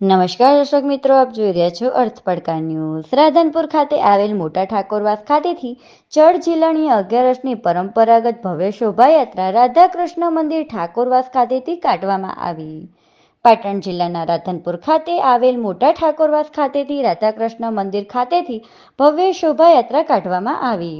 નમસ્કાર દર્શક મિત્રો, આપ જોઈ રહ્યા છો અર્થ ન્યૂઝ. રાધનપુર ખાતે આવેલ મોટા ઠાકોરવાસ ખાતેથી ચડ જિલ્લાની અગિયારસની પરંપરાગત ભવ્ય શોભાયાત્રા રાધાકૃષ્ણ મંદિર ઠાકોરવાસ ખાતેથી કાઢવામાં આવી. પાટણ જિલ્લાના રાધનપુર ખાતે આવેલ મોટા ઠાકોરવાસ ખાતેથી રાધાકૃષ્ણ મંદિર ખાતેથી ભવ્ય શોભાયાત્રા કાઢવામાં આવી.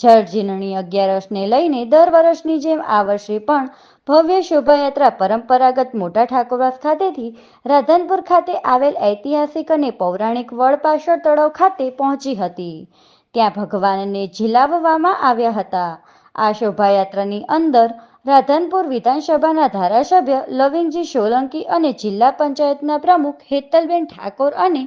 જળ જીલણી અગિયારસને લઈને દર વર્ષની જેમ આ વર્ષે પણ ભવ્ય શોભાયાત્રા પરંપરાગત મોટા ઠાકોરવાસ ખાતેથી રાધનપુર ખાતે આવેલ ઐતિહાસિક અને પૌરાણિક વડ તળાવ ખાતે પહોંચી હતી. ત્યાં ભગવાનને ઝીલાવવામાં આવ્યા હતા. આ શોભાયાત્રાની અંદર રાધનપુર વિધાનસભાના ધારાસભ્ય લવિંગજી સોલંકી અને જિલ્લા પંચાયતના પ્રમુખ હેતલબેન ઠાકોર અને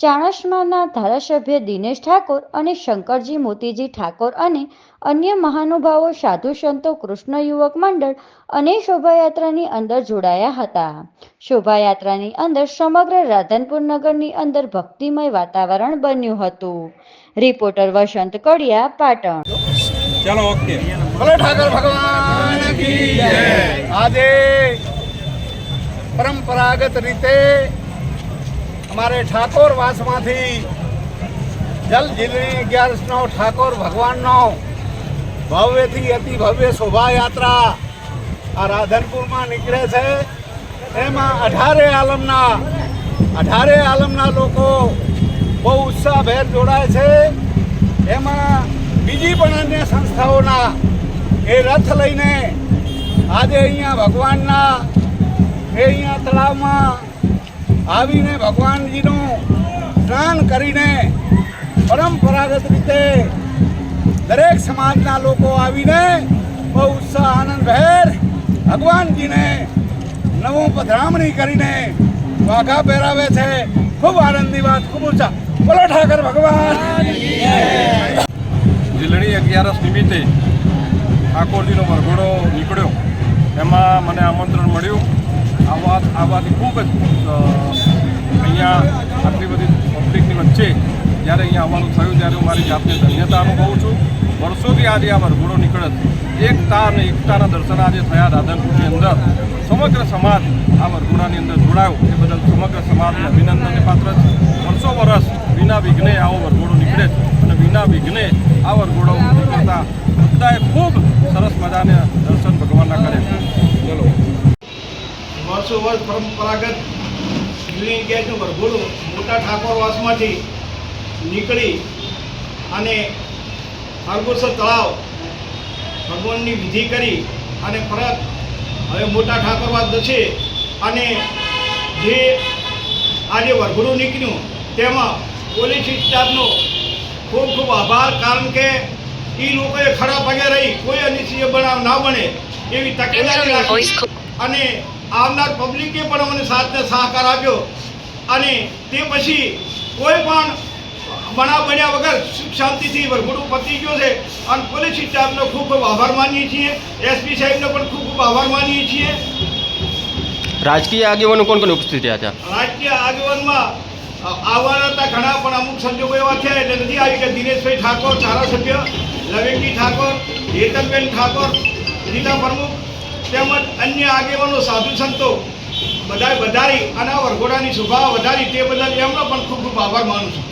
ચાણસ્માના ધારાસભ્ય દિનેશ ઠાકોર અને શંકરજી મોતીજી ઠાકોર અને અન્ય મહાનુભાવો સાધુ સંતો કૃષ્ણ યુવક મંડળ અને શોભાયાત્રાની અંદર જોડાયા હતા. શોભાયાત્રાની અંદર સમગ્ર રાધનપુર નગરની અંદર ભક્તિમય વાતાવરણ બન્યું હતું. રિપોર્ટર વસંત કડિયા પાટણ. ચલો ઓકે. ભગવાન. આજે પરંપરાગત રીતે અમારે ઠાકોર વાસમાંથી જલ જીલણી અગિયારસનો ઠાકોર ભગવાનનો ભવ્યથી અતિ ભવ્ય શોભાયાત્રા આ રાધનપુરમાં નીકળે છે. એમાં અઢારે આલમના અઢારે આલમના લોકો બહુ ઉત્સાહભેર જોડાય છે. એમાં બીજી પણ અન્ય સંસ્થાઓના એ રથ લઈને આજે અહીંયા ભગવાનના એ અહીંયા તળાવમાં આવીને ભગવાનજીનું સ્નાન કરીને પરંપરાગત રીતે દરેક સમાજના લોકો આવીને બહુ ઉત્સાહ, આનંદ ભેર ભગવાનજીને નવું પધરામણી કરીને વાઘા પહેરાવે છે. ખૂબ આનંદની વાત, ખૂબ ઊંચા બોલો ઠાકર ભગવાન. જીલણી અગિયારસ નિમિત્તે. ઠાકોરજીનો વરઘોડો નીકળ્યો. એમાં મને આમંત્રણ મળ્યું. આવવા આવવાથી ખૂબ જ અહીંયા આટલી બધી પબ્લિકની વચ્ચે જ્યારે અહીંયા આવવાનું થયું, ત્યારે હું મારી જાતને ધન્યતા અનુભવું છું. વર્ષોથી આજે આ વરઘોડો નીકળે છે. એકતા અને એકતાના દર્શન આજે થયા રાધનપુરની અંદર. સમગ્ર સમાજ આ વરઘોડાની અંદર જોડાયો. એ બદલ સમગ્ર સમાજને અભિનંદનને પાત્ર છે. વર્ષો વર્ષ વિના વિઘ્ને આવો વરઘોડો નીકળે અને વિના વિઘ્ને આ વરઘોડો નીકળતા બધાએ ખૂબ સરસ મજાને દર્શન ભગવાનના કરે. ચલો. વર્ષો વર્ષ પરંપરાગત શિવલિંગ ગેસનું વરઘોડું મોટા ઠાકોરવાસમાંથી નીકળી અને હરગોસર તળાવ ભગવાનની વિધિ કરી અને પરત હવે મોટા ઠાકોરવાસ જશે અને જે આજે વરઘોડું નીકળ્યું તેમાં પોલીસ સ્ટાફનો ખૂબ ખૂબ આભાર. કારણ કે એ લોકોએ ખડા પગે રહી કોઈ અનિશ્ચિત બનાવ ના બને એવી તકેદારી અને આવનાર પબ્લિકે પણ અમને સાથને સહકાર આપ્યો. અને તે પછી કોઈ પણ બનાવ બન્યા વગર સુખ શાંતિથી વરઘોડું પતી ગયો છે. અને પોલીસ સ્ટાફનો ખૂબ ખૂબ આભાર માનીએ છીએ. એસપી સાહેબનો પણ ખૂબ ખૂબ આભાર માનીએ છીએ. રાજકીય આગેવાનો કોણ કોણ ઉપસ્થિત રહ્યા હતા? રાજકીય આગેવાનમાં આવવાના હતા ઘણા, પણ અમુક સંજોગો એવા થયા એટલે નથી આવી કે દિનેશભાઈ ઠાકોર, ધારાસભ્ય, લવિંગજી ઠાકોર હેતલબેન ઠાકોર રીતા પ્રમુખ તેમજ અન્ય આગેવાનો, સાધુ સંતો, બધાએ વધારી અને વરઘોડાની શોભા વધારી તે બદલ એમનો પણ ખૂબ ખૂબ આભાર માનું છું.